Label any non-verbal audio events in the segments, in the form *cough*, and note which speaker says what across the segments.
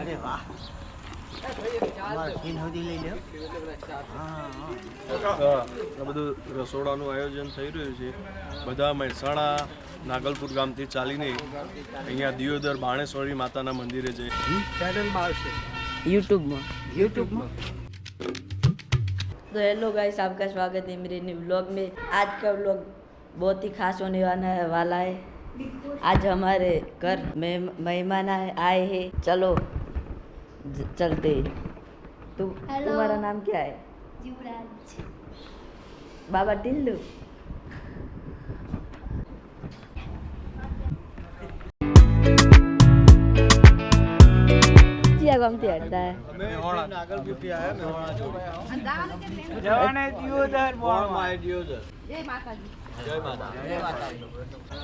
Speaker 1: અરે વાહ અમારે ટીન સુધી લઈ લ્યો હા હા
Speaker 2: હા, આ બધું રસોડાનું આયોજન થઈ રહ્યું છે બધા મહેસાણા નાગલપુર ગામથી ચાલીને અહીંયા દિયોદર બાણેશ્વરી માતાના મંદિરે છે
Speaker 3: यूट्यूब में
Speaker 1: યુટ્યુબમાં
Speaker 3: तो हेलो गाइस आपका स्वागत है मेरे न्यू व्लॉग में आज का व्लॉग बहुत ही खास होने वाला है वाला है आज हमारे घर में मेहमान आए आए हैं चलो ज- चलते हैं। तू
Speaker 4: हेलो।
Speaker 3: तुम्हारा नाम क्या है
Speaker 4: युवराज
Speaker 3: बाबा टिल्लू क्या गमती हटता है
Speaker 1: નાગલપુરથી આવ્યા જવાને દિયોદર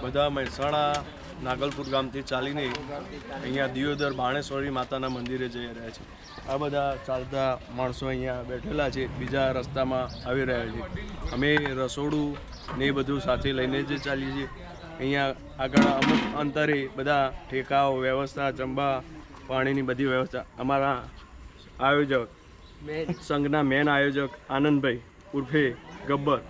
Speaker 2: બધા મહેસાણા નાગલપુર ગામથી ચાલીને અહીંયા દિયોદર બાણેશ્વરી માતાના મંદિરે જઈ રહ્યા છે. આ બધા ચાલતા માણસો અહીંયા બેઠેલા છે બીજા રસ્તામાં આવી રહ્યા છે. અમે રસોડું ને એ બધું સાથે લઈને જ ચાલીએ છીએ. અહીંયા આગળ અમુક અંતરે બધા ઠેકાઓ વ્યવસ્થા જમવા પાણીની બધી વ્યવસ્થા. અમારા આયોજક સંઘના મેન આયોજક આનંદભાઈ ઉર્ફે ગબ્બર.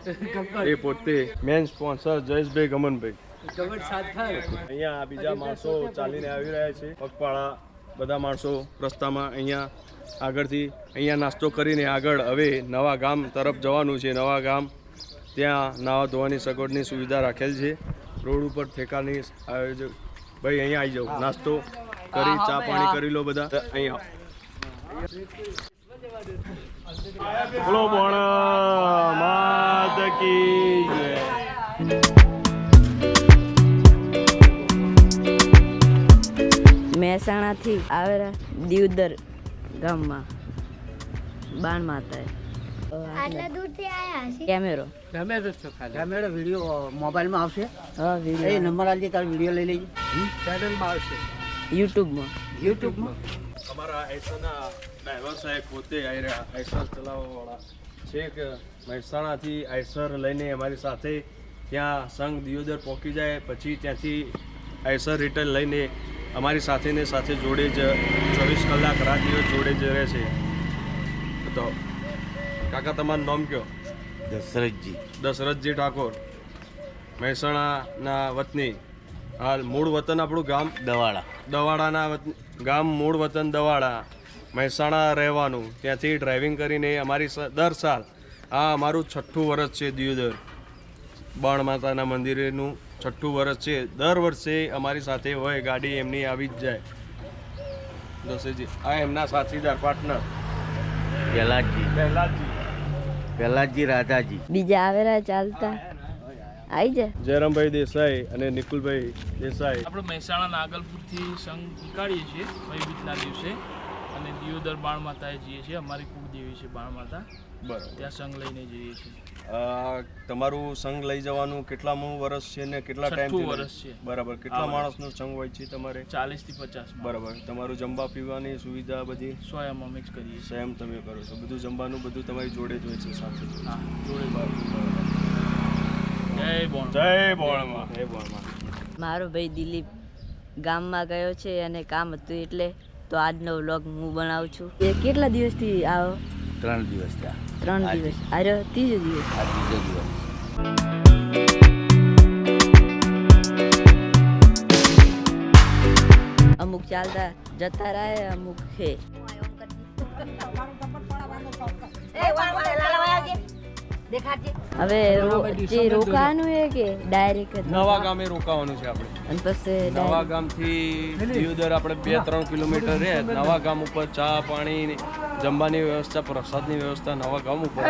Speaker 2: એ પોતે મેન સ્પોન્સર જયેશભાઈ ગમનભાઈ. અહીંયા બીજા માણસો ચાલીને આવી રહ્યા છે. પગપાળા બધા માણસો રસ્તામાં અહીંયા આગળથી અહીંયા નાસ્તો કરીને આગળ હવે નવા ગામ તરફ જવાનું છે. નવા ગામ ત્યાં નાવા ધોવાની સગવડની સુવિધા રાખેલ છે. રોડ ઉપર ઠેકાની આયોજક ભાઈ અહીંયા આવી જાઓ. નાસ્તો કરી ચા પાણી કરી લો બધા. અહીંયા બોલો ભોણા માત કી જય.
Speaker 3: મહેસાણાથી આવેલા દિવદર ગામમાં બાણ માતા
Speaker 4: આટલા દૂરથી આયા છે
Speaker 3: કેમેરો.
Speaker 1: કેમેરા વીડિયો મોબાઈલમાં આવશે?
Speaker 3: હા
Speaker 1: એ
Speaker 3: વીડિયો
Speaker 1: નંબર આલજે તારો વિડિયો લઈ લેજે.
Speaker 3: યુટ્યુબમાં.
Speaker 1: યુટ્યુબમાં?
Speaker 2: અમારા આઈસોના ડ્રાઈવર સાહેબ પોતે આયરા રહ્યા આઈસર ચલાવવાવાળા. છે કે મહેસાણાથી આઈસર લઈને અમારી સાથે ત્યાં સંઘ દિયોદર પહોંચી જાય પછી ત્યાંથી આઈસર રિટર્ન લઈને અમારી સાથેને સાથે જોડે જ ચોવીસ કલાક રાત દિવસ જોડે જ રહે છે. તો કાકા તમારું નામ કયો?
Speaker 5: દશરથજી.
Speaker 2: દશરથજી ઠાકોર. મહેસાણાના વતની. હાલ મૂળ વતન આપણું ગામ?
Speaker 5: દવાડા.
Speaker 2: દવાડાના ગામ મૂળ વતન દવાડા. મહેસાણા રહેવાનું. ત્યાંથી ડ્રાઇવિંગ કરીને અમારી દર સાલ આ અમારું છઠ્ઠું વર્ષ છે દિયોદર. બાણ માતાના મંદિરેનું છઠ્ઠું વર્ષ છે. દર વર્ષે અમારી સાથે હોય ગાડી એમની આવી જ જાય. દસેજી આ એમના સાથીદાર પાર્ટનર.
Speaker 5: પહેલાજી
Speaker 2: પહેલાજી
Speaker 5: પહેલાજી રાધાજી.
Speaker 3: બીજા આવેલા ચાલતા. આવી જાય
Speaker 2: જયરામભાઈ દેસાઈ અને નિકુલભાઈ દેસાઈ.
Speaker 6: આપણે મહેસાણા નાગલપુરથી સંઘ નીકાળીએ છીએ ભાઈ દિવસે. બાણ માતાએ જઈએ છીએ. અમારી કુળદેવી છે બાણ માતા
Speaker 2: બરાબર.
Speaker 6: ત્યાં સંઘ લઈને જઈએ છીએ.
Speaker 2: તમારું સંઘ લઈ જવાનું કેટલામું વર્ષ છે ને કેટલા ટાઈમ
Speaker 6: વર્ષ છે.
Speaker 2: બરાબર. કેટલા માણસનો. સંઘ હોય છે તમારે?
Speaker 6: ચાલીસથી પચાસ
Speaker 2: બરાબર. તમારું જમવા પીવાની સુવિધા બધી?
Speaker 6: સ્વયં અમે જ કરીએ
Speaker 2: સ્વયં તમે કરો છો. બધું જમવાનું બધું તમારી જોડે જ હોય છે સાથે?
Speaker 6: હા જોડે જય બોણ
Speaker 2: જય બોણમાં. જય
Speaker 3: મારો ભાઈ દિલીપ ગામમાં ગયો છે અને કામ હતું એટલે તો આજનો વ્લોગ હું બનાવું છું. એ કેટલા દિવસથી આવો?
Speaker 5: ત્રણ દિવસ
Speaker 3: ત્રણ દિવસ. અરે ત્રીજો દિવસ.
Speaker 5: ત્રીજો દિવસ.
Speaker 3: અમુક ચાલતા જતા રહે અમુક *laughs* છે. હવે જે રોકાવાનું છે કે ડાયરેક્ટ
Speaker 2: નવા ગામે રોકાવાનું છે આપણે.
Speaker 3: અને પછી
Speaker 2: નવા ગામથી દિયોદર આપણે બે ત્રણ કિલોમીટર રહે. નવા ગામ ઉપર ચા પાણી જમવાની વ્યવસ્થા પ્રસાદની વ્યવસ્થા નવા ગામ ઉપર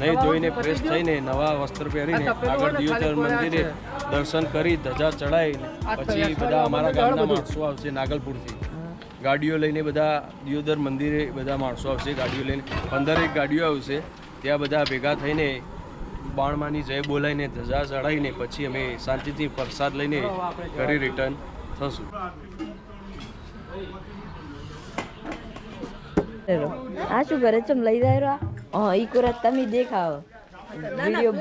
Speaker 2: નહીં જોઈને ફ્રેશ થઈને નવા વસ્ત્ર પહેરીને આગળ દિયોદર મંદિરે દર્શન કરી ધજા ચડાવીને પછી બધા અમારા ગામના માણસો આવશે નાગલપુરથી. ગાડીઓ લઈને બધા દિયોદર મંદિરે બધા માણસો આવશે ગાડીઓ લઈને. પંદરેક ગાડીઓ આવશે. ત્યાં બધા ભેગા થઈને બાણમાની જય બોલાવીને ધજા ચડાવીને પછી અમે શાંતિથી પ્રસાદ લઈને ઘરે રિટર્ન થશું.
Speaker 3: આ શું કરે ચમ લઈ જાય હા ઈ કોરા તમે દેખાવો. વીડિયો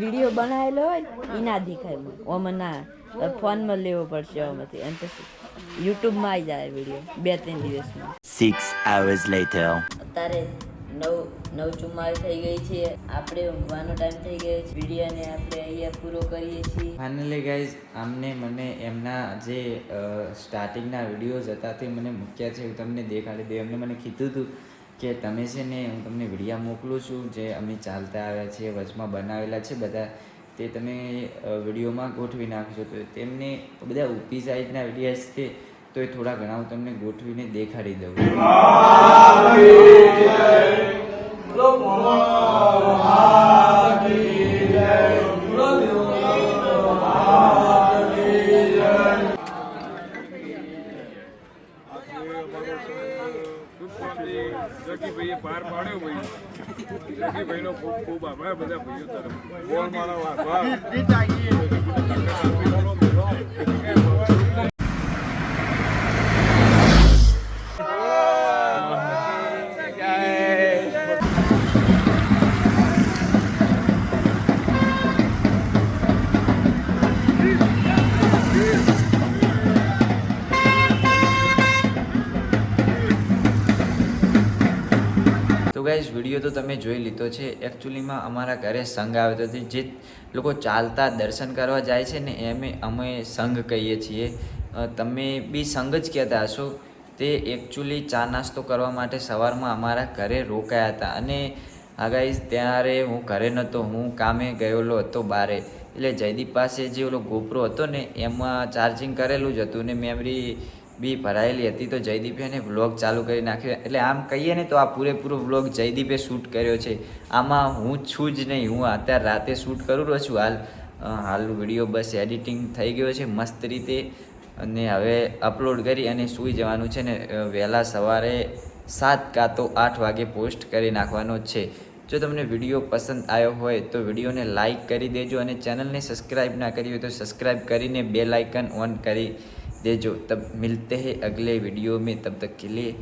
Speaker 3: વીડિયો બનાવેલો હોય એ ના દેખાય ઓમાં ના ફોનમાં લેવો પડશે ઓમાંથી. એમ પછી યુટ્યુબમાં આવી જાય વીડિયો બે ત્રણ દિવસમાં.
Speaker 7: સિક્સ hours લેટર
Speaker 3: અત્યારે નવ નવ ચુમ્માલીસ થઈ ગઈ છે. આપણે ઊંઘવાનો ટાઈમ થઈ ગયો છે. વિડીયોને આપણે અહીંયા પૂરો કરીએ છીએ.
Speaker 8: ફાઇનલી ગાઈઝ આમને મને એમના જે સ્ટાર્ટિંગના વિડીયોઝ હતા તે મને મૂક્યા છે. હું તમને દેખાડી દે એમને મને કીધું હતું કે તમે છે ને, હું તમને વિડીયા મોકલું છું. જે અમે ચાલતા આવ્યા છીએ, વચમાં બનાવેલા છે બધા. તે તમે વિડીયોમાં ગોઠવી નાખજો. તો તેમને બધા ઊભી સાઈડના વિડીયાઝ છે. તો એ થોડા ઘણા હું તમને ગોઠવીને દેખાડી દઉં.
Speaker 9: જગીભાઈએ ભાઈ. ખૂબ ખૂબ આભાર બધા ભાઈઓ તરફ બોલ મારો
Speaker 8: તો ગાઈઝ વીડિયો તો તમે જોઈ લીધો છે. એકચ્યુઅલીમાં અમારા ઘરે સંઘ આવ્યો હતો, જે લોકો ચાલતા દર્શન કરવા જાય છે ને, એમે અમે સંઘ કહીએ છીએ. તમે બી સંઘ જ કહેતા હશો. તે એકચ્યુઅલી ચા નાસ્તો કરવા માટે સવારમાં અમારા ઘરે રોકાયા હતા. અને આ ગાઈઝ ત્યારે હું ઘરે નહોતો, હું કામે ગયેલો હતો બારે. એટલે જયદીપ પાસે જે ઓલો ગોપરો હતો ને, એમાં ચાર્જિંગ કરેલું જ હતું ને મેમરી બી ભરાયેલી હતી તો જયદીપે એને વ્લોગ ચાલુ કરી નાખ્યો. એટલે આમ કહીએ ને તો આ પૂરેપૂરો વ્લોગ જયદીપે શૂટ કર્યો છે. આમાં હું છું જ નહીં, હું અત્યારે રાતે શૂટ કરું રહ્યો છું. હાલ હાલ વીડિયો બસ એડિટિંગ થઈ ગયો છે મસ્ત રીતે. અને હવે અપલોડ કરી અને સૂઈ જવાનું છે ને વહેલા સવારે સાત કાં તો આઠ વાગે પોસ્ટ કરી નાખવાનો છે. જો તમને વીડિયો પસંદ આવ્યો હોય તો વિડીયોને લાઇક કરી દેજો અને ચેનલને સબસ્ક્રાઈબ ના કરી હોય તો સબસ્ક્રાઈબ કરીને બે લાઇકન ઓન કરી देजो तब मिलते हैं अगले वीडियो में तब तक के लिए